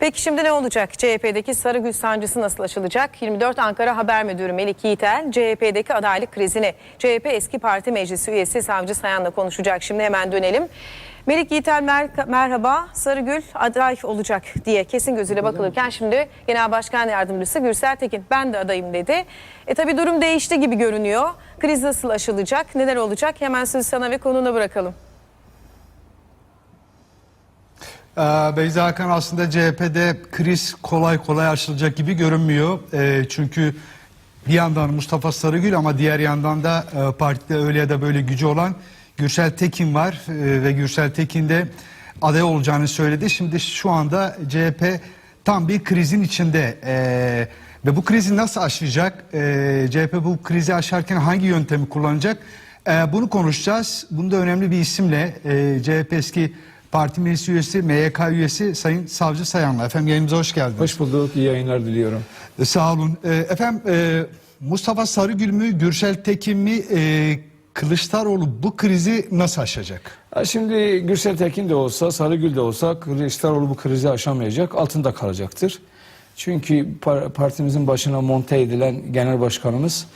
Peki şimdi ne olacak? CHP'deki Sarıgül sancısı nasıl aşılacak? 24 Ankara Haber Müdürü Melik Yiğitel, CHP'deki adaylık krizini CHP eski parti meclisi üyesi Savcı Sayan'la konuşacak. Şimdi hemen dönelim. Melik Yiğitel mer- merhaba. Sarıgül aday olacak diye kesin gözüyle bakılırken şimdi Genel Başkan Yardımcısı Gürsel Tekin ben de adayım dedi. E tabi durum değişti gibi görünüyor. Kriz nasıl aşılacak? Neler olacak? Hemen sözü sana ve konuğuna bırakalım. Ee, Beyza Hakan aslında CHP'de kriz kolay kolay aşılacak gibi görünmüyor. Ee, çünkü bir yandan Mustafa Sarıgül ama diğer yandan da e, partide öyle ya da böyle gücü olan Gürsel Tekin var. Ee, ve Gürsel Tekin de aday olacağını söyledi. Şimdi şu anda CHP tam bir krizin içinde. Ve bu krizi nasıl aşacak? CHP bu krizi aşarken hangi yöntemi kullanacak? Bunu konuşacağız. Bunda önemli bir isimle e, CHP eski Parti Meclis Üyesi, MYK üyesi Sayın Savcı Sayan'la. Efendim yayınımıza hoş geldiniz. Hoş bulduk, iyi yayınlar diliyorum. E, Sağ olun. E, efendim e, Mustafa Sarıgül mü, Gürsel Tekin mi, e, Kılıçdaroğlu bu krizi nasıl aşacak? Şimdi Gürsel Tekin de olsa, Sarıgül de olsa Kılıçdaroğlu bu krizi aşamayacak, altında kalacaktır. Çünkü par- partimizin başına monte edilen genel başkanımız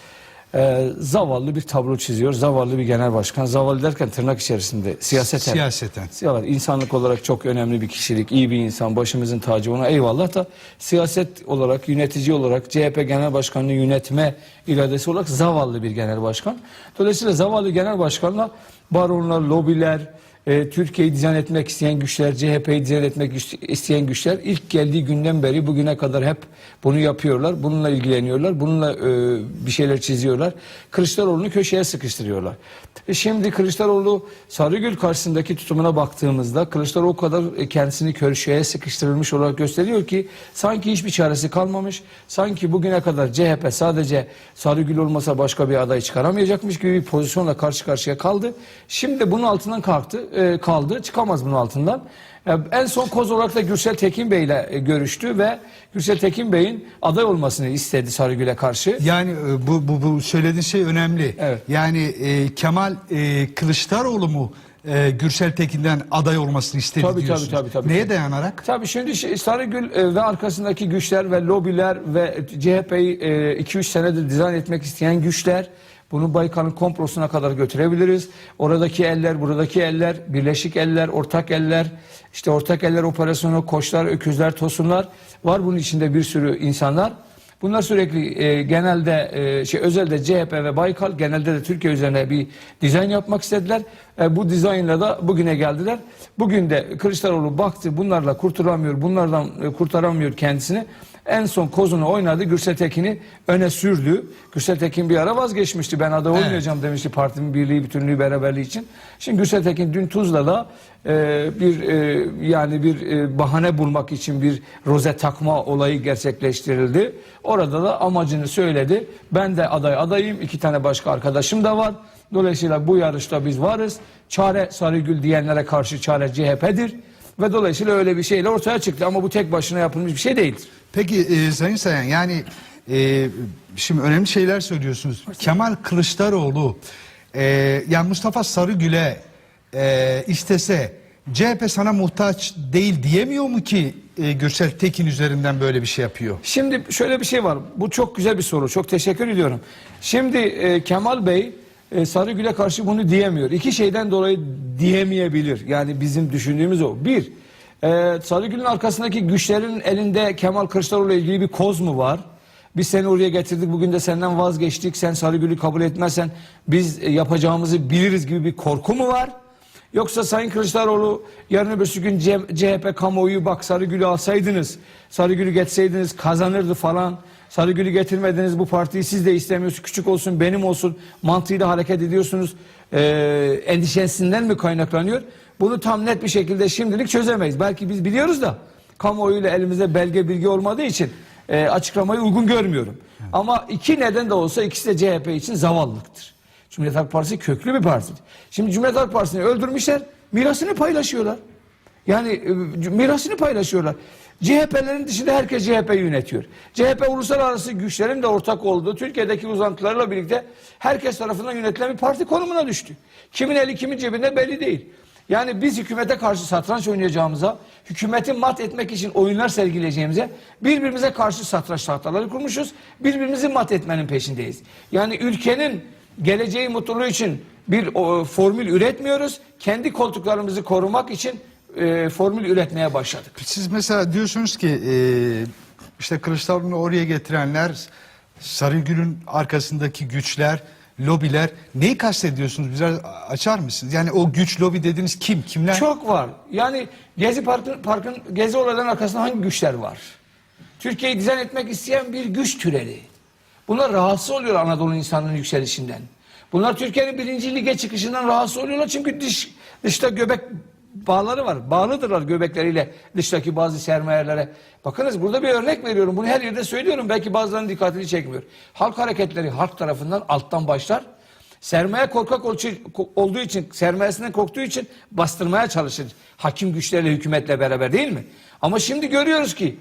e, zavallı bir tablo çiziyor. Zavallı bir genel başkan. Zavallı derken tırnak içerisinde siyaseten. Siyaseten. Evet, insanlık olarak çok önemli bir kişilik, iyi bir insan, başımızın tacı ona eyvallah da siyaset olarak, yönetici olarak, CHP Genel Başkanı'nı yönetme iradesi olarak zavallı bir genel başkan. Dolayısıyla zavallı genel başkanla baronlar, lobiler, e, Türkiye'yi dizayn etmek isteyen güçler, CHP'yi dizayn etmek isteyen güçler ilk geldiği günden beri bugüne kadar hep bunu yapıyorlar. Bununla ilgileniyorlar. Bununla e, bir şeyler çiziyorlar. Kılıçdaroğlu'nu köşeye sıkıştırıyorlar. E, şimdi Kılıçdaroğlu Sarıgül karşısındaki tutumuna baktığımızda Kılıçdaroğlu o kadar e, kendisini köşeye sıkıştırılmış olarak gösteriyor ki sanki hiçbir çaresi kalmamış. Sanki bugüne kadar CHP sadece Sarıgül olmasa başka bir aday çıkaramayacakmış gibi bir pozisyonla karşı karşıya kaldı. Şimdi bunun altından kalktı, e, kaldı. Çıkamaz bunun altından. E, En son koz olarak da Gürsel Tekin Bey ile e, görüştü ve Gürsel Tekin Bey'in aday olmasını istedi Sarıgül'e karşı. Yani e, bu, bu, bu söylediğin şey önemli. Evet. Yani e, Kemal e, Kılıçdaroğlu mu e, Gürsel Tekin'den aday olmasını istedi Tabii, tabii, diyorsunuz. tabii, tabii. Neye dayanarak? Tabii şimdi Sarıgül e, ve arkasındaki güçler ve lobiler ve CHP'yi 2-3 senedir dizayn etmek isteyen güçler bunu Baykal'ın komprosuna kadar götürebiliriz. Oradaki eller, buradaki eller, birleşik eller, ortak eller, işte ortak eller operasyonu, koçlar, öküzler, tosunlar var bunun içinde bir sürü insanlar. Bunlar sürekli e, genelde e, şey özelde CHP ve Baykal genelde de Türkiye üzerine bir dizayn yapmak istediler. E, bu dizaynla da bugüne geldiler. Bugün de Kılıçdaroğlu baktı bunlarla kurtulamıyor, bunlardan e, kurtaramıyor kendisini. En son kozunu oynadı. Gürsel Tekin'i öne sürdü. Gürsel Tekin bir ara vazgeçmişti. Ben aday Evet. olmayacağım demişti partimin birliği, bütünlüğü, beraberliği için. Şimdi Gürsel Tekin dün Tuzla'da e, bir e, yani bir e, bahane bulmak için bir roze takma olayı gerçekleştirildi. Orada da amacını söyledi. Ben de aday adayım. iki tane başka arkadaşım da var. Dolayısıyla bu yarışta biz varız. Çare Sarıgül diyenlere karşı çare CHP'dir. Ve dolayısıyla öyle bir şeyle ortaya çıktı. Ama bu tek başına yapılmış bir şey değildir. Peki e, Sayın Sayan yani e, şimdi önemli şeyler söylüyorsunuz. Kemal Kılıçdaroğlu e, yani Mustafa Sarıgül'e e, istese CHP sana muhtaç değil diyemiyor mu ki e, Gürsel Tekin üzerinden böyle bir şey yapıyor? Şimdi şöyle bir şey var. Bu çok güzel bir soru. Çok teşekkür ediyorum. Şimdi e, Kemal Bey e, Sarıgül'e karşı bunu diyemiyor. İki şeyden dolayı diyemeyebilir. Yani bizim düşündüğümüz o. Bir, e, Sarıgül'ün arkasındaki güçlerin elinde Kemal Kılıçdaroğlu ile ilgili bir koz mu var? Biz seni oraya getirdik, bugün de senden vazgeçtik. Sen Sarıgül'ü kabul etmezsen biz e, yapacağımızı biliriz gibi bir korku mu var? Yoksa Sayın Kılıçdaroğlu yarın öbür gün CHP kamuoyu bak Sarıgül'ü alsaydınız, Sarıgül'ü geçseydiniz kazanırdı falan. Sarıgül'ü getirmediniz bu partiyi siz de istemiyorsunuz küçük olsun benim olsun mantığıyla hareket ediyorsunuz ee, endişesinden mi kaynaklanıyor? Bunu tam net bir şekilde şimdilik çözemeyiz. Belki biz biliyoruz da kamuoyuyla elimizde belge bilgi olmadığı için e, açıklamayı uygun görmüyorum. Ama iki neden de olsa ikisi de CHP için zavallılıktır. Cumhuriyet Halk Partisi köklü bir partidir. Şimdi Cumhuriyet Halk Partisi'ni öldürmüşler, mirasını paylaşıyorlar. Yani e, mirasını paylaşıyorlar. CHP'lerin dışında herkes CHP'yi yönetiyor. CHP uluslararası güçlerin de ortak olduğu Türkiye'deki uzantılarla birlikte herkes tarafından yönetilen bir parti konumuna düştü. Kimin eli kimin cebinde belli değil. Yani biz hükümete karşı satranç oynayacağımıza, hükümeti mat etmek için oyunlar sergileyeceğimize birbirimize karşı satranç tahtaları kurmuşuz. Birbirimizi mat etmenin peşindeyiz. Yani ülkenin geleceği mutluluğu için bir formül üretmiyoruz. Kendi koltuklarımızı korumak için e, formül üretmeye başladık. Siz mesela diyorsunuz ki e, işte Kılıçdaroğlu'nu oraya getirenler, Sarıgül'ün arkasındaki güçler, lobiler. Neyi kastediyorsunuz? Biraz açar mısınız? Yani o güç lobi dediğiniz kim? Kimler? Çok var. Yani Gezi Parkı, Park'ın Gezi olaylarının arkasında hangi güçler var? Türkiye'yi dizayn etmek isteyen bir güç türedi. Bunlar rahatsız oluyor Anadolu insanının yükselişinden. Bunlar Türkiye'nin birinci lige çıkışından rahatsız oluyorlar çünkü dış, dışta göbek bağları var. Bağlıdırlar göbekleriyle dıştaki bazı sermayelere. Bakınız burada bir örnek veriyorum. Bunu her yerde söylüyorum. Belki bazılarının dikkatini çekmiyor. Halk hareketleri halk tarafından alttan başlar. Sermaye korkak ol- olduğu için, sermayesinden korktuğu için bastırmaya çalışır. Hakim güçlerle, hükümetle beraber değil mi? Ama şimdi görüyoruz ki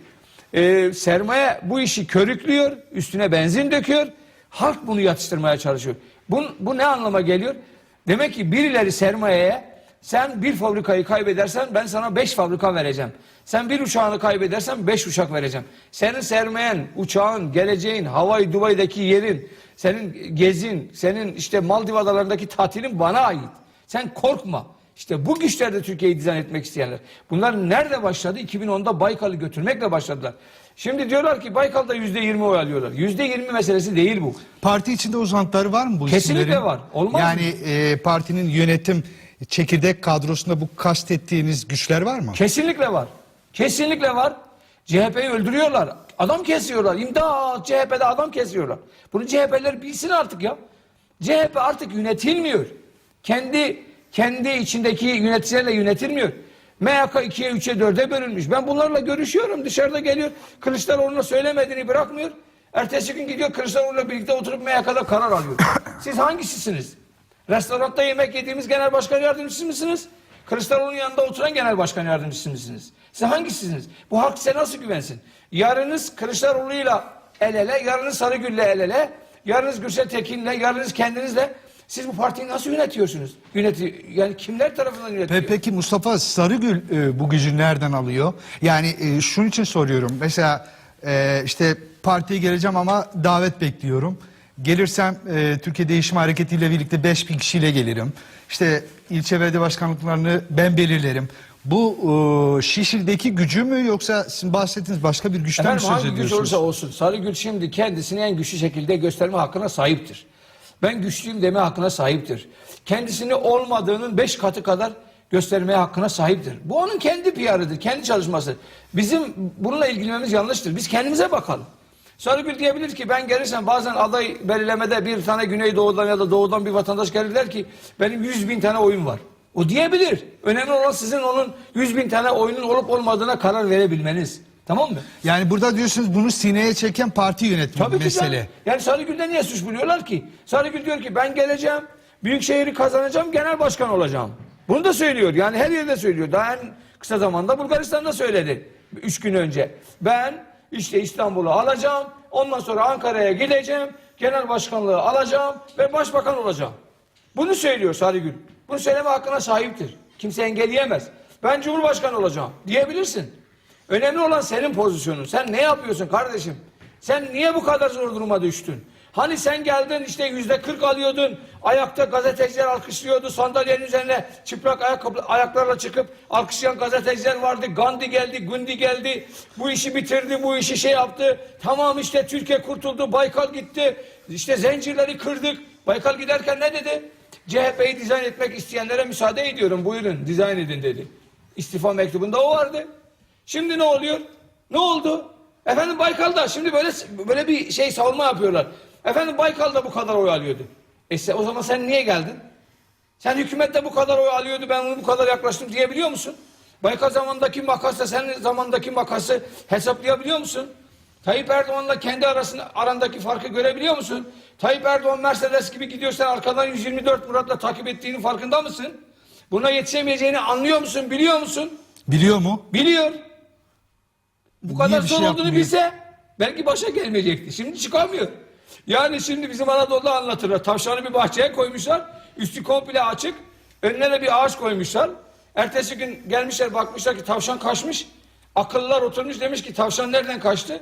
e, sermaye bu işi körüklüyor, üstüne benzin döküyor. Halk bunu yatıştırmaya çalışıyor. Bu, bu ne anlama geliyor? Demek ki birileri sermayeye sen bir fabrikayı kaybedersen ben sana beş fabrika vereceğim. Sen bir uçağını kaybedersen beş uçak vereceğim. Senin sermayen, uçağın, geleceğin, Hawaii, Dubai'deki yerin, senin gezin, senin işte Maldiv adalarındaki tatilin bana ait. Sen korkma. İşte bu güçler de Türkiye'yi dizayn etmek isteyenler. Bunlar nerede başladı? 2010'da Baykal'ı götürmekle başladılar. Şimdi diyorlar ki Baykal'da yüzde yirmi oy alıyorlar. Yüzde yirmi meselesi değil bu. Parti içinde uzantıları var mı bu Kesinlikle isimlerin? var. Olmaz yani e, partinin yönetim çekirdek kadrosunda bu kastettiğiniz güçler var mı? Kesinlikle var. Kesinlikle var. CHP'yi öldürüyorlar. Adam kesiyorlar. İmdat CHP'de adam kesiyorlar. Bunu CHP'ler bilsin artık ya. CHP artık yönetilmiyor. Kendi kendi içindeki yöneticilerle yönetilmiyor. MYK 2'ye 3'e 4'e bölünmüş. Ben bunlarla görüşüyorum. Dışarıda geliyor. Kılıçdaroğlu'na söylemediğini bırakmıyor. Ertesi gün gidiyor Kılıçdaroğlu'yla birlikte oturup MYK'da karar alıyor. Siz hangisisiniz? Restoranda yemek yediğimiz genel başkan yardımcısı mısınız? Kılıçdaroğlu'nun yanında oturan genel başkan yardımcısı mısınız? Siz hangisisiniz? Bu halk size nasıl güvensin? Yarınız Kılıçdaroğlu'yla el ele, yarınız Sarıgül'le el ele, yarınız Gürsel Tekin'le, yarınız kendinizle. Siz bu partiyi nasıl yönetiyorsunuz? Yöneti yani kimler tarafından yönetiliyor? Pe- Peki Mustafa Sarıgül e, bu gücü nereden alıyor? Yani e, şunun için soruyorum. Mesela e, işte partiye geleceğim ama davet bekliyorum. Gelirsem e, Türkiye Değişim Hareketi ile birlikte 5000 kişiyle gelirim. İşte ilçe belediye başkanlıklarını ben belirlerim. Bu e, Şişli'deki gücü mü yoksa sizin bahsettiğiniz başka bir güçten mi Efendim söz hangi güç ediyorsunuz? olursa olsun Sarıgül şimdi kendisini en güçlü şekilde gösterme hakkına sahiptir. Ben güçlüyüm deme hakkına sahiptir. Kendisini olmadığının beş katı kadar göstermeye hakkına sahiptir. Bu onun kendi PR'ıdır, kendi çalışması. Bizim bununla ilgilenmemiz yanlıştır. Biz kendimize bakalım. Sarıgül diyebilir ki ben gelirsem bazen aday belirlemede bir tane Güneydoğu'dan ya da Doğu'dan bir vatandaş gelir der ki benim 100 bin tane oyun var. O diyebilir. Önemli olan sizin onun 100 bin tane oyunun olup olmadığına karar verebilmeniz. Tamam mı? Yani burada diyorsunuz bunu sineye çeken parti yönetimi Tabii ki mesele. canım. Yani Sarıgül'de niye suç buluyorlar ki? Sarıgül diyor ki ben geleceğim, Büyükşehir'i kazanacağım, genel başkan olacağım. Bunu da söylüyor. Yani her yerde söylüyor. Daha en kısa zamanda Bulgaristan'da söyledi. Üç gün önce. Ben işte İstanbul'u alacağım, ondan sonra Ankara'ya gideceğim, genel başkanlığı alacağım ve başbakan olacağım. Bunu söylüyor Sarıgül. Bunu söyleme hakkına sahiptir. Kimse engelleyemez. Ben cumhurbaşkanı olacağım diyebilirsin. Önemli olan senin pozisyonun. Sen ne yapıyorsun kardeşim? Sen niye bu kadar zor duruma düştün? Hani sen geldin işte yüzde kırk alıyordun. Ayakta gazeteciler alkışlıyordu. Sandalyenin üzerine çıplak ayakkabı, ayaklarla çıkıp alkışlayan gazeteciler vardı. Gandhi geldi, Gundi geldi. Bu işi bitirdi, bu işi şey yaptı. Tamam işte Türkiye kurtuldu, Baykal gitti. İşte zincirleri kırdık. Baykal giderken ne dedi? CHP'yi dizayn etmek isteyenlere müsaade ediyorum. Buyurun dizayn edin dedi. İstifa mektubunda o vardı. Şimdi ne oluyor? Ne oldu? Efendim Baykal'da şimdi böyle böyle bir şey savunma yapıyorlar. Efendim Baykal'da bu kadar oy alıyordu. E sen- o zaman sen niye geldin? Sen hükümette bu kadar oy alıyordu ben onu bu kadar yaklaştım diyebiliyor musun? Baykal zamandaki makasla senin zamandaki makası hesaplayabiliyor musun? Tayyip Erdoğan'la kendi arasında arandaki farkı görebiliyor musun? Tayyip Erdoğan Mercedes gibi gidiyorsan arkadan 124 Murat'la takip ettiğinin farkında mısın? Buna yetişemeyeceğini anlıyor musun, biliyor musun? Biliyor mu? Biliyor. Bu kadar bir zor şey olduğunu yapmıyor? bilse belki başa gelmeyecekti. Şimdi çıkamıyor. Yani şimdi bizim Anadolu'da anlatırlar. Tavşanı bir bahçeye koymuşlar. Üstü komple açık. Önüne de bir ağaç koymuşlar. Ertesi gün gelmişler bakmışlar ki tavşan kaçmış. Akıllılar oturmuş demiş ki tavşan nereden kaçtı?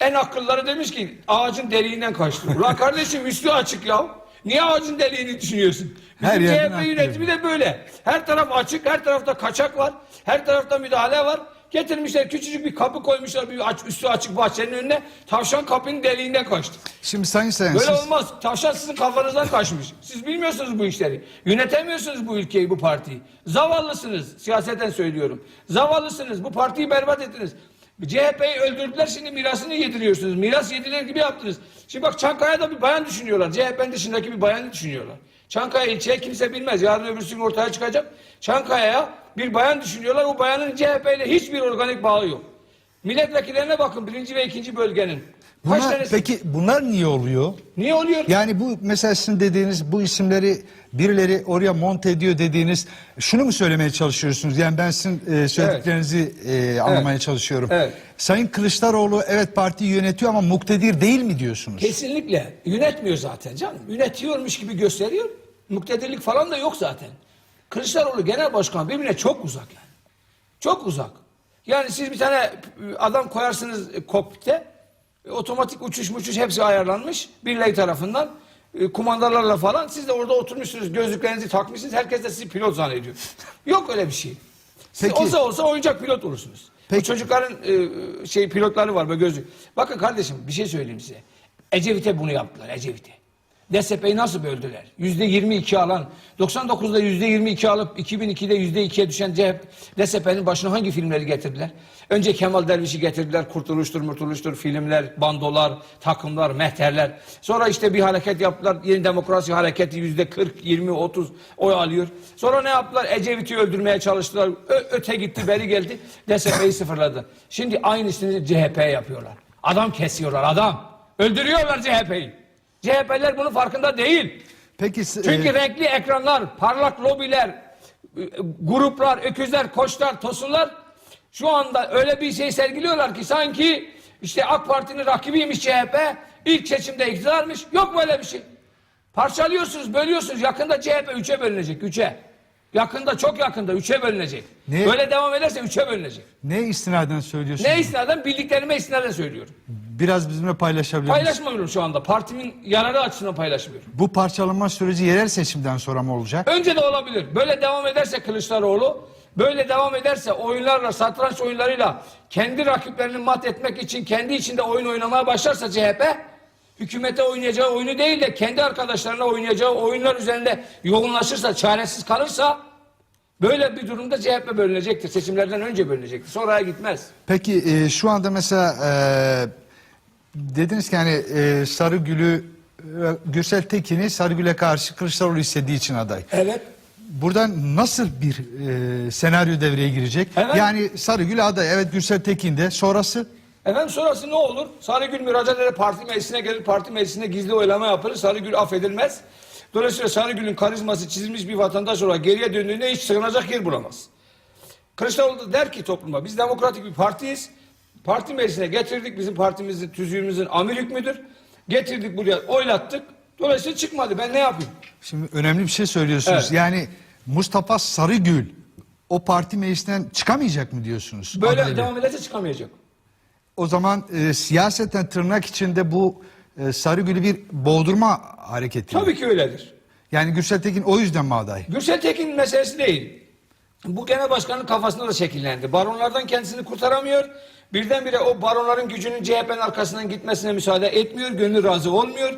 En akılları demiş ki ağacın deliğinden kaçtı. Ulan kardeşim üstü açık ya. Niye ağacın deliğini düşünüyorsun? Bizim Her CHP yönetimi de böyle. Her taraf açık, her tarafta kaçak var. Her tarafta müdahale var. Getirmişler küçücük bir kapı koymuşlar bir aç, üstü açık bahçenin önüne. Tavşan kapının deliğinden kaçtı. Şimdi Sayın Sayan Böyle siz- olmaz. Tavşan sizin kafanızdan kaçmış. Siz bilmiyorsunuz bu işleri. Yönetemiyorsunuz bu ülkeyi, bu partiyi. Zavallısınız. Siyaseten söylüyorum. Zavallısınız. Bu partiyi berbat ettiniz. CHP'yi öldürdüler şimdi mirasını yediriyorsunuz. Miras yediler gibi yaptınız. Şimdi bak Çankaya'da bir bayan düşünüyorlar. CHP'nin dışındaki bir bayanı düşünüyorlar. Çankaya ilçeye kimse bilmez. Yarın öbürsü gün ortaya çıkacak. Çankaya'ya bir bayan düşünüyorlar. O bayanın CHP ile hiçbir organik bağı yok. Milletvekillerine bakın birinci ve ikinci bölgenin. Kaç Bunlar- tanesi? peki bunlar niye oluyor? Niye oluyor? Yani bu mesela sizin dediğiniz bu isimleri birileri oraya monte ediyor dediğiniz şunu mu söylemeye çalışıyorsunuz? Yani ben sizin e, söylediklerinizi e, anlamaya çalışıyorum. Evet. Sayın Kılıçdaroğlu evet partiyi yönetiyor ama muktedir değil mi diyorsunuz? Kesinlikle. Yönetmiyor zaten canım. Yönetiyormuş gibi gösteriyor. Muktedirlik falan da yok zaten. Kılıçdaroğlu genel başkan birbirine çok uzak yani. Çok uzak. Yani siz bir tane adam koyarsınız kokpite. e, Otomatik uçuş muçuş hepsi ayarlanmış. Birileri tarafından. e, Kumandalarla falan. Siz de orada oturmuşsunuz. Gözlüklerinizi takmışsınız. Herkes de sizi pilot zannediyor. Yok öyle bir şey. Siz Peki- olsa olsa oyuncak pilot olursunuz. Peki. Çocukların e, şey pilotları var böyle gözlük. Bakın kardeşim bir şey söyleyeyim size. Ecevit'e bunu yaptılar Ecevit'e. DSP'yi nasıl böldüler? Yüzde 22 alan, 99'da yüzde 22 alıp 2002'de yüzde 2'ye düşen CHP, DSP'nin başına hangi filmleri getirdiler? Önce Kemal Derviş'i getirdiler, Kurtuluştur, Murtuluştur, filmler, bandolar, takımlar, mehterler. Sonra işte bir hareket yaptılar, yeni demokrasi hareketi yüzde 40, 20, 30 oy alıyor. Sonra ne yaptılar? Ecevit'i öldürmeye çalıştılar. Ö- öte gitti, beri geldi. DSP'yi sıfırladı. Şimdi aynısını CHP'ye yapıyorlar. Adam kesiyorlar, adam. Öldürüyorlar CHP'yi. CHP'ler bunun farkında değil. Peki Çünkü e, renkli ekranlar, parlak lobiler, e, gruplar, öküzler, koçlar, tosunlar şu anda öyle bir şey sergiliyorlar ki sanki işte AK Parti'nin rakibiymiş CHP, ilk seçimde iktidarmış. Yok böyle bir şey. Parçalıyorsunuz, bölüyorsunuz. Yakında CHP üçe bölünecek, üçe. Yakında, çok yakında üçe bölünecek. Ne? Böyle devam ederse üçe bölünecek. ne istinaden söylüyorsunuz? Ne istinaden? Bildiklerime istinaden söylüyorum. Biraz bizimle paylaşabilir misiniz? Paylaşmıyorum şu anda. Partimin yararı açısından paylaşmıyorum. Bu parçalanma süreci yerel seçimden sonra mı olacak? Önce de olabilir. Böyle devam ederse Kılıçdaroğlu, böyle devam ederse oyunlarla, satranç oyunlarıyla kendi rakiplerini mat etmek için kendi içinde oyun oynamaya başlarsa CHP, hükümete oynayacağı oyunu değil de kendi arkadaşlarına oynayacağı oyunlar üzerinde yoğunlaşırsa, çaresiz kalırsa böyle bir durumda CHP bölünecektir. Seçimlerden önce bölünecektir. Sonraya gitmez. Peki e, şu anda mesela e, dediniz ki hani e, Sarıgül'ü e, Gürsel Tekin'i Sarıgül'e karşı Kılıçdaroğlu istediği için aday. Evet. Buradan nasıl bir e, senaryo devreye girecek? Evet. Yani Sarıgül aday, evet Gürsel Tekin de sonrası Efendim sonrası ne olur? Sarıgül müracaat eder parti meclisine gelir, parti meclisinde gizli oylama yapılır. Sarıgül affedilmez. Dolayısıyla Sarıgül'ün karizması çizilmiş bir vatandaş olarak geriye döndüğünde hiç sığınacak yer bulamaz. Kılıçdaroğlu da der ki topluma biz demokratik bir partiyiz. Parti meclisine getirdik bizim partimizin tüzüğümüzün amir hükmüdür. Getirdik buraya oylattık. Dolayısıyla çıkmadı ben ne yapayım? Şimdi önemli bir şey söylüyorsunuz. Evet. Yani Mustafa Sarıgül o parti meclisinden çıkamayacak mı diyorsunuz? Böyle adayla? devam ederse çıkamayacak. O zaman e, siyaseten tırnak içinde bu e, Sarıgül'ü bir boğdurma hareketi. Tabii ki öyledir. Yani Gürsel Tekin o yüzden mi aday? Gürsel Tekin meselesi değil. Bu genel başkanın kafasında da şekillendi. Baronlardan kendisini kurtaramıyor. Birdenbire o baronların gücünün CHP'nin arkasından gitmesine müsaade etmiyor. Gönlü razı olmuyor.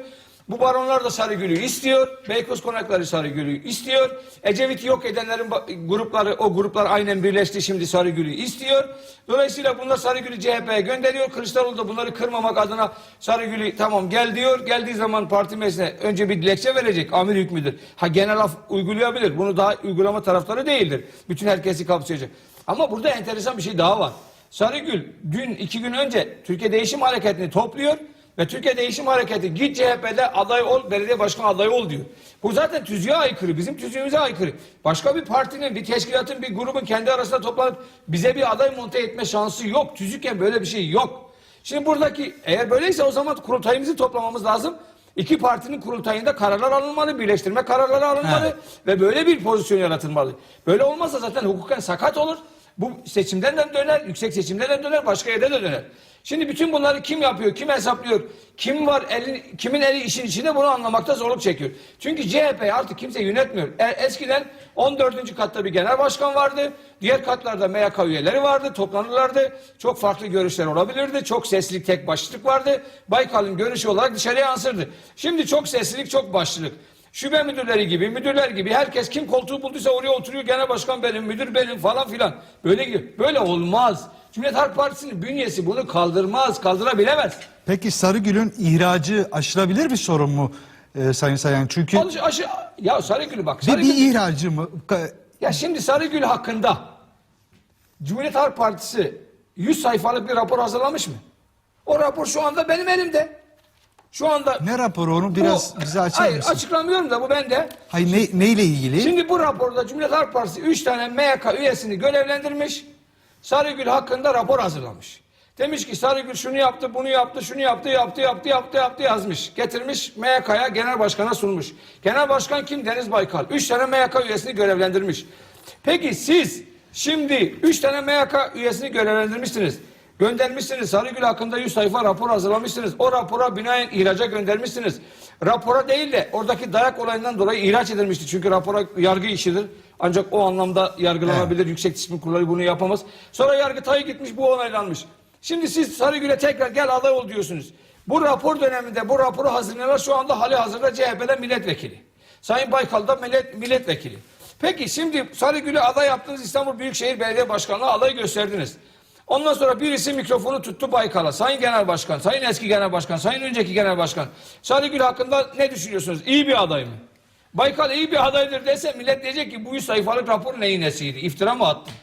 Bu baronlar da Sarıgül'ü istiyor. Beykoz konakları Sarıgül'ü istiyor. Ecevit'i yok edenlerin grupları, o gruplar aynen birleşti şimdi Sarıgül'ü istiyor. Dolayısıyla bunlar Sarıgül'ü CHP'ye gönderiyor. Kılıçdaroğlu da bunları kırmamak adına Sarıgül'ü tamam gel diyor. Geldiği zaman parti meclisine önce bir dilekçe verecek. Amir hükmüdür. Ha genel af uygulayabilir. Bunu daha uygulama taraftarı değildir. Bütün herkesi kapsayacak. Ama burada enteresan bir şey daha var. Sarıgül dün iki gün önce Türkiye Değişim Hareketi'ni topluyor. Ve Türkiye Değişim Hareketi git CHP'de aday ol, belediye başkan adayı ol diyor. Bu zaten tüzüğe aykırı, bizim tüzüğümüze aykırı. Başka bir partinin, bir teşkilatın, bir grubun kendi arasında toplanıp bize bir aday monte etme şansı yok. Tüzükken böyle bir şey yok. Şimdi buradaki eğer böyleyse o zaman kurultayımızı toplamamız lazım İki partinin kurultayında kararlar alınmalı, birleştirme kararları alınmalı Evet. ve böyle bir pozisyon yaratılmalı. Böyle olmazsa zaten hukuken sakat olur. Bu seçimden de döner, yüksek seçimden de döner, başka yerde de döner. Şimdi bütün bunları kim yapıyor, kim hesaplıyor, kim var, elin, kimin eli işin içinde bunu anlamakta zorluk çekiyor. Çünkü CHP artık kimse yönetmiyor. E, eskiden 14. katta bir genel başkan vardı, diğer katlarda MYK üyeleri vardı, toplanırlardı. Çok farklı görüşler olabilirdi, çok seslilik, tek başlılık vardı. Baykal'ın görüşü olarak dışarıya yansırdı. Şimdi çok seslilik, çok başlılık. Şube müdürleri gibi, müdürler gibi herkes kim koltuğu bulduysa oraya oturuyor. Genel başkan benim, müdür benim falan filan. Böyle. Böyle olmaz. Cumhuriyet Halk Partisi'nin bünyesi bunu kaldırmaz, kaldırabilemez. Peki Sarıgül'ün ihracı aşılabilir bir sorun mu e, Sayın Sayan? Çünkü Alış, aşı, ya Sarıgül bak. bir, Sarıgül, bir ihracı mı? Ya şimdi Sarıgül hakkında Cumhuriyet Halk Partisi 100 sayfalık bir rapor hazırlamış mı? O rapor şu anda benim elimde. Şu anda Ne raporu onu biraz Bu- bize açar Hayır mısın? açıklamıyorum da bu bende. Hayır ne, neyle ilgili? Şimdi bu raporda Cumhuriyet Halk Partisi 3 tane MYK üyesini görevlendirmiş. Sarıgül hakkında rapor hazırlamış. Demiş ki Sarıgül şunu yaptı, bunu yaptı, şunu yaptı, yaptı, yaptı, yaptı, yaptı yazmış. Getirmiş MYK'ya genel başkana sunmuş. Genel başkan kim? Deniz Baykal. 3 tane MYK üyesini görevlendirmiş. Peki siz şimdi 3 tane MYK üyesini görevlendirmişsiniz. Göndermişsiniz. Sarıgül hakkında 100 sayfa rapor hazırlamışsınız. O rapora binaen ihraca göndermişsiniz. Rapora değil de oradaki dayak olayından dolayı ihraç edilmişti. Çünkü rapora yargı işidir. Ancak o anlamda yargılanabilir. Yüksek Disiplin Kurulu bunu yapamaz. Sonra Yargıtay gitmiş bu onaylanmış. Şimdi siz Sarıgül'e tekrar gel aday ol diyorsunuz. Bu rapor döneminde bu raporu hazırlayanlar şu anda hali hazırda CHP'de milletvekili. Sayın Baykal da millet, milletvekili. Peki şimdi Sarıgül'ü aday yaptınız İstanbul Büyükşehir Belediye Başkanlığı aday gösterdiniz. Ondan sonra birisi mikrofonu tuttu Baykal'a. Sayın Genel Başkan, Sayın eski Genel Başkan, Sayın önceki Genel Başkan. Sarıgül hakkında ne düşünüyorsunuz? İyi bir aday mı? Baykal iyi bir adaydır dese millet diyecek ki bu 100 sayfalık rapor neyin nesiydi? İftira mı attın?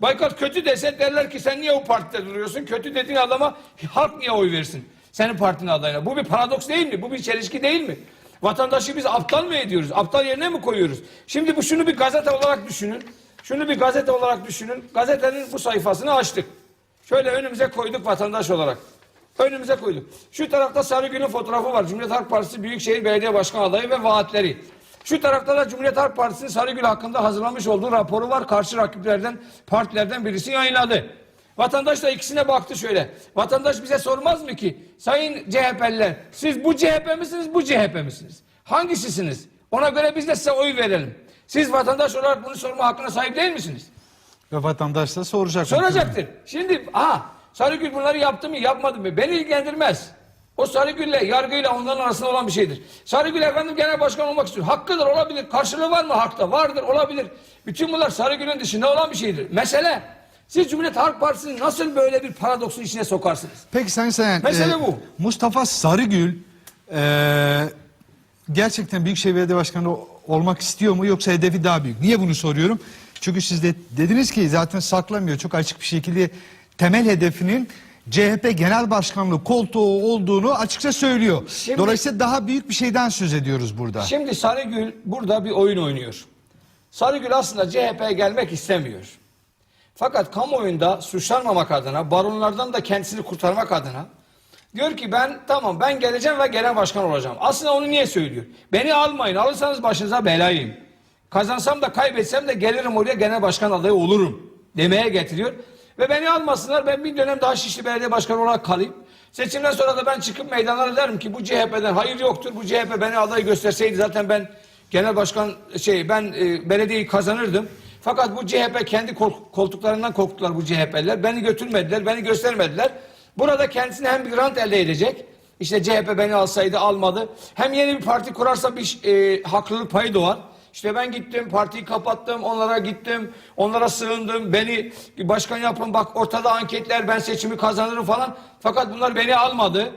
Baykal kötü dese derler ki sen niye o partide duruyorsun? Kötü dediğin adama halk niye oy versin? Senin partinin adayına. Bu bir paradoks değil mi? Bu bir çelişki değil mi? Vatandaşı biz aptal mı ediyoruz? Aptal yerine mi koyuyoruz? Şimdi bu şunu bir gazete olarak düşünün. Şunu bir gazete olarak düşünün. Gazetenin bu sayfasını açtık. Şöyle önümüze koyduk vatandaş olarak. Önümüze koyduk. Şu tarafta Sarıgül'ün fotoğrafı var. Cumhuriyet Halk Partisi Büyükşehir Belediye Başkan adayı ve vaatleri. Şu tarafta da Cumhuriyet Halk Partisi'nin Sarıgül hakkında hazırlamış olduğu raporu var. Karşı rakiplerden, partilerden birisi yayınladı. Vatandaş da ikisine baktı şöyle. Vatandaş bize sormaz mı ki? Sayın CHP'liler siz bu CHP misiniz, bu CHP misiniz? Hangisisiniz? Ona göre biz de size oy verelim. Siz vatandaş olarak bunu sorma hakkına sahip değil misiniz? Ve vatandaş da soracak. Soracaktır. Şimdi aha Sarıgül bunları yaptı mı yapmadı mı beni ilgilendirmez. O Sarıgül'le yargıyla onların arasında olan bir şeydir. Sarıgül efendim genel başkan olmak istiyor. Hakkıdır olabilir. Karşılığı var mı hakta? Vardır olabilir. Bütün bunlar Sarıgül'ün dışında olan bir şeydir. Mesele siz Cumhuriyet Halk Partisi'ni nasıl böyle bir paradoksun içine sokarsınız? Peki Sayın Sayan, Mesele e, bu. Mustafa Sarıgül e, gerçekten Büyükşehir Belediye Başkanı olmak istiyor mu yoksa hedefi daha büyük? Niye bunu soruyorum? Çünkü siz de dediniz ki zaten saklamıyor çok açık bir şekilde temel hedefinin CHP Genel Başkanlığı koltuğu olduğunu açıkça söylüyor. Şimdi- Dolayısıyla daha büyük bir şeyden söz ediyoruz burada. Şimdi Sarıgül burada bir oyun oynuyor. Sarıgül aslında CHP'ye gelmek istemiyor. Fakat kamuoyunda suçlanmamak adına, baronlardan da kendisini kurtarmak adına diyor ki ben tamam ben geleceğim ve genel başkan olacağım. Aslında onu niye söylüyor? Beni almayın, alırsanız başınıza belayım. Kazansam da kaybetsem de gelirim oraya genel başkan adayı olurum demeye getiriyor. Ve beni almasınlar ben bir dönem daha Şişli Belediye Başkanı olarak kalayım. Seçimden sonra da ben çıkıp meydanlara derim ki bu CHP'den hayır yoktur. Bu CHP beni aday gösterseydi zaten ben genel başkan şey ben e, belediyeyi kazanırdım. Fakat bu CHP kendi kol- koltuklarından korktular bu CHP'liler. Beni götürmediler, beni göstermediler. Burada kendisine hem bir rant elde edecek. İşte CHP beni alsaydı almadı. Hem yeni bir parti kurarsa bir e, haklılık payı doğar. İşte ben gittim, partiyi kapattım, onlara gittim, onlara sığındım, beni başkan yapın, bak ortada anketler, ben seçimi kazanırım falan. Fakat bunlar beni almadı.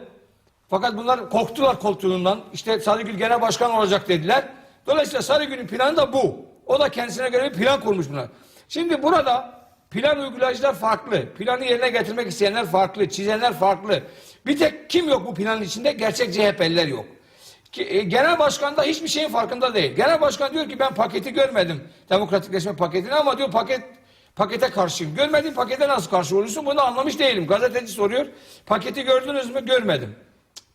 Fakat bunlar korktular koltuğundan. İşte Sarıgül genel başkan olacak dediler. Dolayısıyla Sarıgül'ün planı da bu. O da kendisine göre bir plan kurmuş bunlar. Şimdi burada plan uygulayıcılar farklı. Planı yerine getirmek isteyenler farklı. Çizenler farklı. Bir tek kim yok bu planın içinde? Gerçek CHP'liler yok. E, genel başkan da hiçbir şeyin farkında değil. Genel başkan diyor ki ben paketi görmedim. Demokratikleşme paketini ama diyor paket pakete karşıyım. Görmediğin pakete nasıl karşı oluyorsun? Bunu anlamış değilim. Gazeteci soruyor. Paketi gördünüz mü? Görmedim.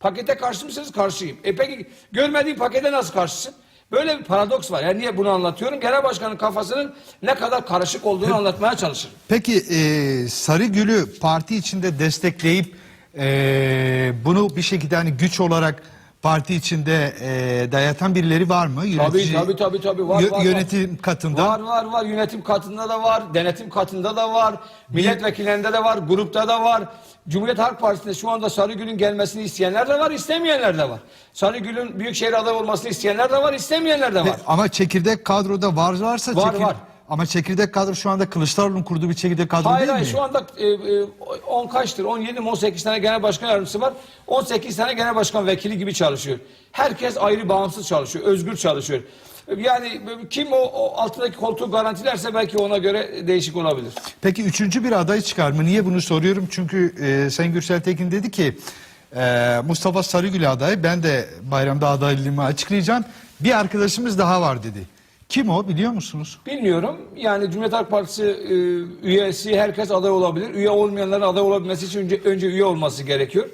Pakete karşı mısınız? Karşıyım. E peki görmediğin pakete nasıl karşısın? Böyle bir paradoks var. Yani niye bunu anlatıyorum? Genel başkanın kafasının ne kadar karışık olduğunu anlatmaya çalışırım. Peki e, Sarıgül'ü parti içinde destekleyip e, bunu bir şekilde hani güç olarak parti içinde e, dayatan birileri var mı? Tabii Yönetici- tabii tabii tabii var, Yö- var, var. yönetim katında. Var var var yönetim katında da var, denetim katında da var, milletvekillerinde de var, grupta da var. Cumhuriyet Halk Partisi'nde şu anda Sarıgül'ün gelmesini isteyenler de var, istemeyenler de var. Sarıgül'ün büyükşehir adayı olmasını isteyenler de var, istemeyenler de Ve- var. Ama çekirdek kadroda var varsa Var, var. Ama çekirdek kadro şu anda Kılıçdaroğlu'nun kurduğu bir çekirdek kadro Hayır değil hayır mi? şu anda e, e, 10 kaçtır? 17 mi 18 tane genel başkan yardımcısı var. 18 tane genel başkan vekili gibi çalışıyor. Herkes ayrı bağımsız çalışıyor, özgür çalışıyor. Yani kim o, o altındaki koltuğu garantilerse belki ona göre değişik olabilir. Peki üçüncü bir aday çıkar mı? Niye bunu soruyorum? Çünkü e, Sayın Gürsel Tekin dedi ki e, Mustafa Sarıgül aday ben de bayramda adaylığımı açıklayacağım. Bir arkadaşımız daha var dedi. Kim o biliyor musunuz? Bilmiyorum. Yani Cumhuriyet Halk Partisi e, üyesi herkes aday olabilir. Üye olmayanların aday olabilmesi için önce, önce üye olması gerekiyor.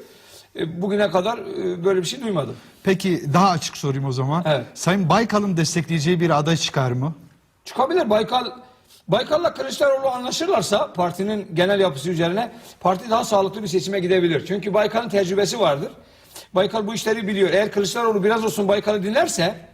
E, bugüne kadar e, böyle bir şey duymadım. Peki daha açık sorayım o zaman. Evet. Sayın Baykal'ın destekleyeceği bir aday çıkar mı? Çıkabilir. Baykal Baykal'la Kılıçdaroğlu anlaşırlarsa partinin genel yapısı üzerine parti daha sağlıklı bir seçime gidebilir. Çünkü Baykal'ın tecrübesi vardır. Baykal bu işleri biliyor. Eğer Kılıçdaroğlu biraz olsun Baykal'ı dinlerse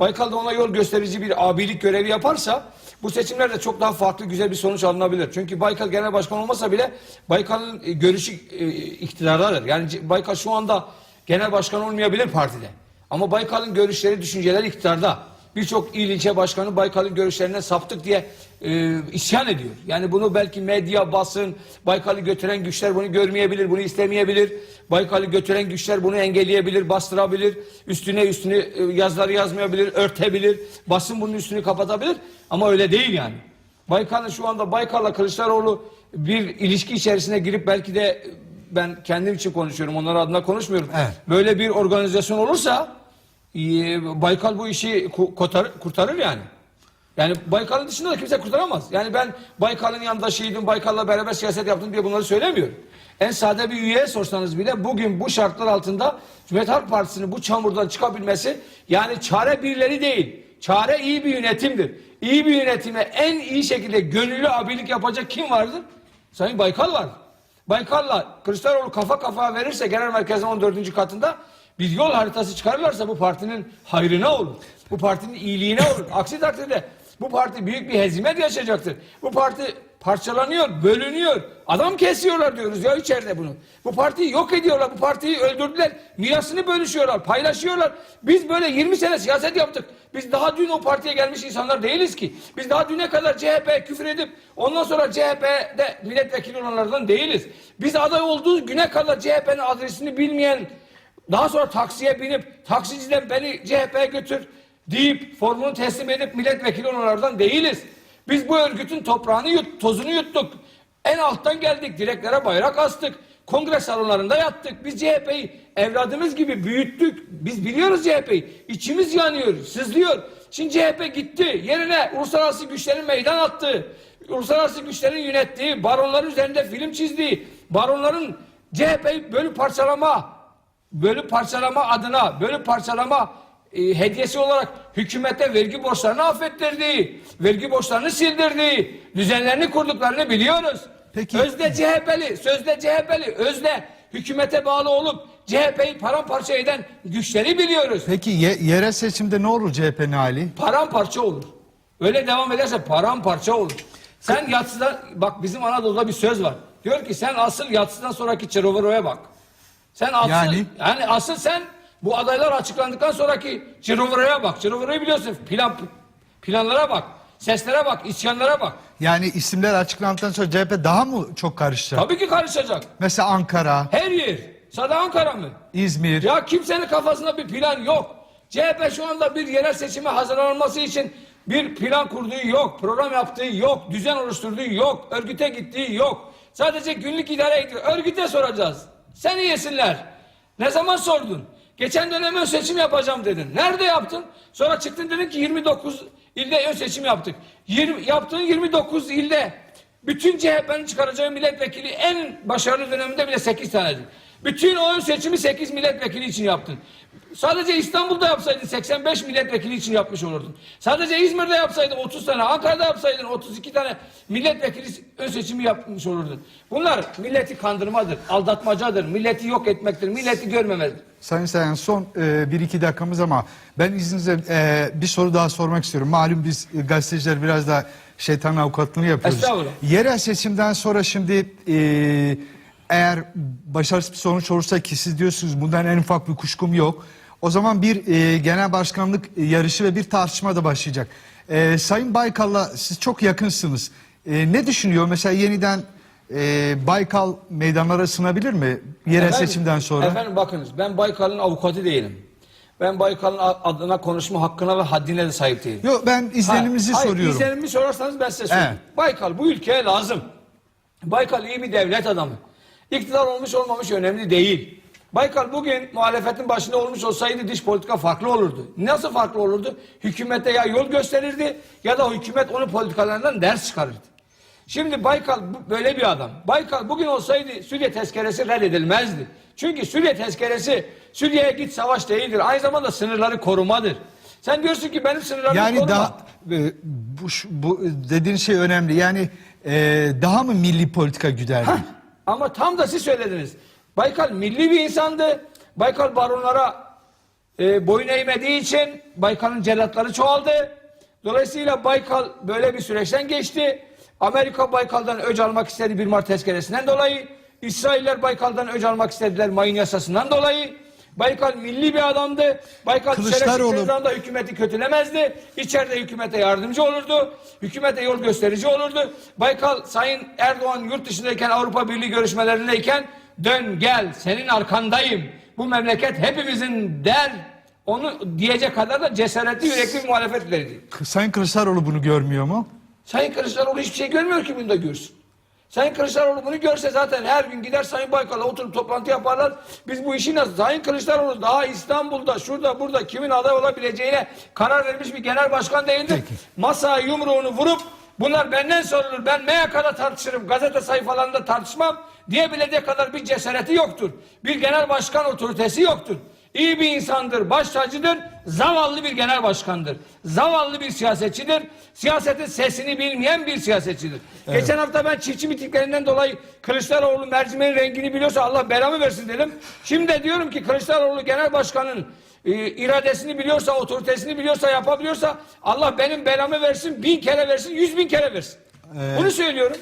Baykal da ona yol gösterici bir abilik görevi yaparsa bu seçimlerde çok daha farklı güzel bir sonuç alınabilir. Çünkü Baykal genel başkan olmasa bile Baykal'ın e, görüşü e, iktidardadır. Yani Baykal şu anda genel başkan olmayabilir partide. Ama Baykal'ın görüşleri, düşünceleri iktidarda. Birçok il ilçe başkanı Baykal'ın görüşlerinden saptık diye e, isyan ediyor. Yani bunu belki medya, basın, Baykal'ı götüren güçler bunu görmeyebilir, bunu istemeyebilir. Baykal'ı götüren güçler bunu engelleyebilir, bastırabilir. Üstüne üstüne e, yazıları yazmayabilir, örtebilir. Basın bunun üstünü kapatabilir. Ama öyle değil yani. Baykal'ın şu anda Baykal'la Kılıçdaroğlu bir ilişki içerisine girip belki de e, ben kendim için konuşuyorum, onlar adına konuşmuyorum. Evet. Böyle bir organizasyon olursa e, Baykal bu işi ku- kotar- kurtarır yani. Yani Baykal'ın dışında da kimse kurtaramaz. Yani ben Baykal'ın yanında şehidim, Baykal'la beraber siyaset yaptım diye bunları söylemiyorum. En sade bir üyeye sorsanız bile bugün bu şartlar altında Cumhuriyet Halk Partisi'nin bu çamurdan çıkabilmesi yani çare birileri değil. Çare iyi bir yönetimdir. İyi bir yönetime en iyi şekilde gönüllü abilik yapacak kim vardır? Sayın Baykal var. Baykal'la Kılıçdaroğlu kafa kafa verirse genel merkezin 14. katında bir yol haritası çıkarırlarsa bu partinin hayrına olur. Bu partinin iyiliğine olur. Aksi takdirde bu parti büyük bir hezimet yaşayacaktır. Bu parti parçalanıyor, bölünüyor. Adam kesiyorlar diyoruz ya içeride bunu. Bu partiyi yok ediyorlar. Bu partiyi öldürdüler. Mirasını bölüşüyorlar, paylaşıyorlar. Biz böyle 20 sene siyaset yaptık. Biz daha dün o partiye gelmiş insanlar değiliz ki. Biz daha düne kadar CHP küfür edip ondan sonra CHP'de milletvekili olanlardan değiliz. Biz aday olduğu güne kadar CHP'nin adresini bilmeyen daha sonra taksiye binip taksiciden beni CHP'ye götür deyip formunu teslim edip milletvekili olanlardan değiliz. Biz bu örgütün toprağını yut, tozunu yuttuk. En alttan geldik, direklere bayrak astık. Kongre salonlarında yattık. Biz CHP'yi evladımız gibi büyüttük. Biz biliyoruz CHP'yi. İçimiz yanıyor, sızlıyor. Şimdi CHP gitti. Yerine uluslararası güçlerin meydan attığı, uluslararası güçlerin yönettiği, baronların üzerinde film çizdiği, baronların CHP'yi bölüp parçalama, bölüp parçalama adına, bölüp parçalama e, hediyesi olarak hükümete vergi borçlarını affettirdiği, vergi borçlarını sildirdiği, düzenlerini kurduklarını biliyoruz. Peki- Özde CHP'li, sözde CHP'li, özde hükümete bağlı olup CHP'yi paramparça eden güçleri biliyoruz. Peki ye- yerel seçimde ne olur CHP'nin hali? Paramparça olur. Öyle devam ederse paramparça olur. Sen yatsıdan, bak bizim Anadolu'da bir söz var. Diyor ki sen asıl yatsıdan sonraki Çerovero'ya bak. Sen asıl, Yani? yani? asıl sen bu adaylar açıklandıktan sonraki Çerovero'ya bak. Çerovero'yu biliyorsun. Plan, planlara bak. Seslere bak. isyanlara bak. Yani isimler açıklandıktan sonra CHP daha mı çok karışacak? Tabii ki karışacak. Mesela Ankara, Her yer. Sadece Ankara mı? İzmir. Ya kimsenin kafasında bir plan yok. CHP şu anda bir yerel seçime hazırlanması için bir plan kurduğu yok, program yaptığı yok, düzen oluşturduğu yok, örgüte gittiği yok. Sadece günlük idare ediyor. Örgüte soracağız. Sen yesinler. Ne zaman sordun? Geçen dönem ön seçim yapacağım dedin. Nerede yaptın? Sonra çıktın dedin ki 29 ilde ön seçim yaptık. 20, yaptığın 29 ilde bütün CHP'nin çıkaracağı milletvekili en başarılı döneminde bile 8 tanedir. Bütün o seçimi 8 milletvekili için yaptın. Sadece İstanbul'da yapsaydın 85 milletvekili için yapmış olurdun. Sadece İzmir'de yapsaydın 30 tane, Ankara'da yapsaydın 32 tane milletvekili ön seçimi yapmış olurdun. Bunlar milleti kandırmadır, aldatmacadır, milleti yok etmektir, milleti görmemezdir. Sayın Sayan son e, bir iki dakikamız ama ben izninizle e, bir soru daha sormak istiyorum. Malum biz e, gazeteciler biraz da şeytan avukatlığını yapıyoruz. Estağfurullah. Yerel seçimden sonra şimdi e, eğer başarısız bir sonuç olursa ki siz diyorsunuz bundan en ufak bir kuşkum yok. O zaman bir e, genel başkanlık yarışı ve bir tartışma da başlayacak. E, Sayın Baykal'la siz çok yakınsınız. E, ne düşünüyor? Mesela yeniden e, Baykal meydanlara sınabilir mi yerel Efendim- seçimden sonra? Efendim bakınız ben Baykal'ın avukatı değilim. Ben Baykal'ın adına konuşma hakkına ve haddine de sahip değilim. Yok ben izlenimizi Hayır, soruyorum. izlenimi sorarsanız ben size söyleyeyim. Evet. Baykal bu ülkeye lazım. Baykal iyi bir devlet adamı. İktidar olmuş olmamış önemli değil. Baykal bugün muhalefetin başında olmuş olsaydı dış politika farklı olurdu. Nasıl farklı olurdu? Hükümete ya yol gösterirdi ya da hükümet onun politikalarından ders çıkarırdı. Şimdi Baykal böyle bir adam. Baykal bugün olsaydı Suriye tezkeresi reddedilmezdi. Çünkü Suriye tezkeresi Suriye'ye git savaş değildir. Aynı zamanda sınırları korumadır. Sen diyorsun ki benim sınırlarımı Yani koruma. daha e, bu, bu dediğin şey önemli. Yani e, daha mı milli politika güderdi? Hah, Ama tam da siz söylediniz. Baykal milli bir insandı. Baykal baronlara e, boyun eğmediği için Baykal'ın cellatları çoğaldı. Dolayısıyla Baykal böyle bir süreçten geçti. Amerika Baykal'dan öc almak istedi 1 Mart tezkeresinden dolayı. İsrailler Baykal'dan öc almak istediler mayın yasasından dolayı. Baykal milli bir adamdı. Baykal dışarı Kılıçdaroğlu- da hükümeti kötülemezdi. İçeride hükümete yardımcı olurdu. Hükümete yol gösterici olurdu. Baykal Sayın Erdoğan yurt dışındayken Avrupa Birliği görüşmelerindeyken dön gel senin arkandayım. Bu memleket hepimizin der. Onu diyecek kadar da cesaretli yürekli bir muhalefet verdi. Sayın Kılıçdaroğlu bunu görmüyor mu? Sayın Kılıçdaroğlu hiçbir şey görmüyor ki bunda görsün. Sayın Kılıçdaroğlu bunu görse zaten her gün gider Sayın Baykal'la oturup toplantı yaparlar. Biz bu işi nasıl? Sayın Kılıçdaroğlu daha İstanbul'da şurada burada kimin aday olabileceğine karar vermiş bir genel başkan değildir. Peki. Masaya yumruğunu vurup bunlar benden sorulur ben MYK'da tartışırım gazete sayfalarında tartışmam diyebilecek kadar bir cesareti yoktur. Bir genel başkan otoritesi yoktur. İyi bir insandır, baş tacıdır, zavallı bir genel başkandır. Zavallı bir siyasetçidir. Siyasetin sesini bilmeyen bir siyasetçidir. Geçen hafta ben çiftçi mitinglerinden dolayı Kılıçdaroğlu mercimeğin rengini biliyorsa Allah belamı versin dedim. Şimdi de diyorum ki Kılıçdaroğlu genel başkanın e, iradesini biliyorsa, otoritesini biliyorsa, yapabiliyorsa Allah benim belamı versin, bin kere versin, yüz bin kere versin. Bunu söylüyorum.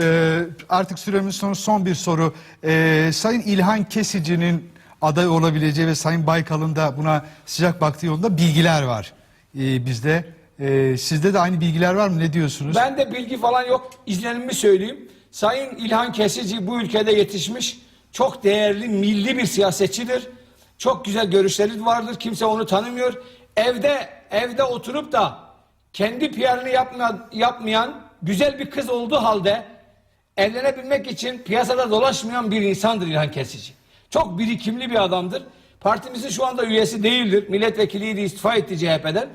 E, artık süremiz sonu son bir soru. E, Sayın İlhan Kesici'nin aday olabileceği ve Sayın Baykal'ın da buna sıcak baktığı yolunda bilgiler var e, bizde. E, sizde de aynı bilgiler var mı? Ne diyorsunuz? Ben de bilgi falan yok. İzlenimimi söyleyeyim. Sayın İlhan Kesici bu ülkede yetişmiş. Çok değerli milli bir siyasetçidir. Çok güzel görüşleri vardır. Kimse onu tanımıyor. Evde evde oturup da kendi PR'ını yapmayan, yapmayan güzel bir kız olduğu halde evlenebilmek için piyasada dolaşmayan bir insandır İlhan Kesici. Çok birikimli bir adamdır. Partimizin şu anda üyesi değildir. Milletvekiliydi istifa etti CHP'den.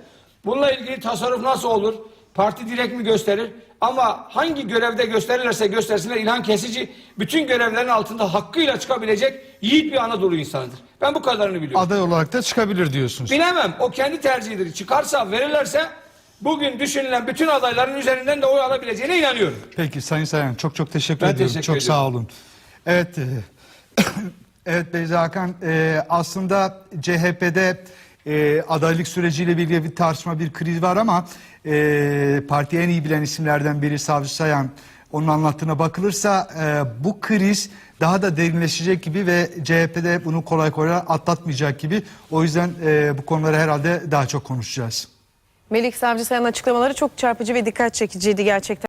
Bununla ilgili tasarruf nasıl olur? Parti direkt mi gösterir? Ama hangi görevde gösterirlerse göstersinler İlhan Kesici bütün görevlerin altında hakkıyla çıkabilecek yiğit bir Anadolu insanıdır. Ben bu kadarını biliyorum. Aday olarak da çıkabilir diyorsunuz. Bilemem. O kendi tercihidir. Çıkarsa verirlerse bugün düşünülen bütün adayların üzerinden de oy alabileceğine inanıyorum. Peki Sayın Sayan çok çok teşekkür Ben ediyorum. teşekkür çok ediyorum. sağ olun. Evet. e, evet Beyza Hakan e, aslında CHP'de e, adaylık süreciyle birlikte bir tartışma bir kriz var ama e, partiyi en iyi bilen isimlerden biri Savcı Sayan onun anlattığına bakılırsa e, bu kriz daha da derinleşecek gibi ve CHP'de bunu kolay kolay atlatmayacak gibi. O yüzden e, bu konuları herhalde daha çok konuşacağız. Melik Savcı Sayan açıklamaları çok çarpıcı ve dikkat çekiciydi gerçekten.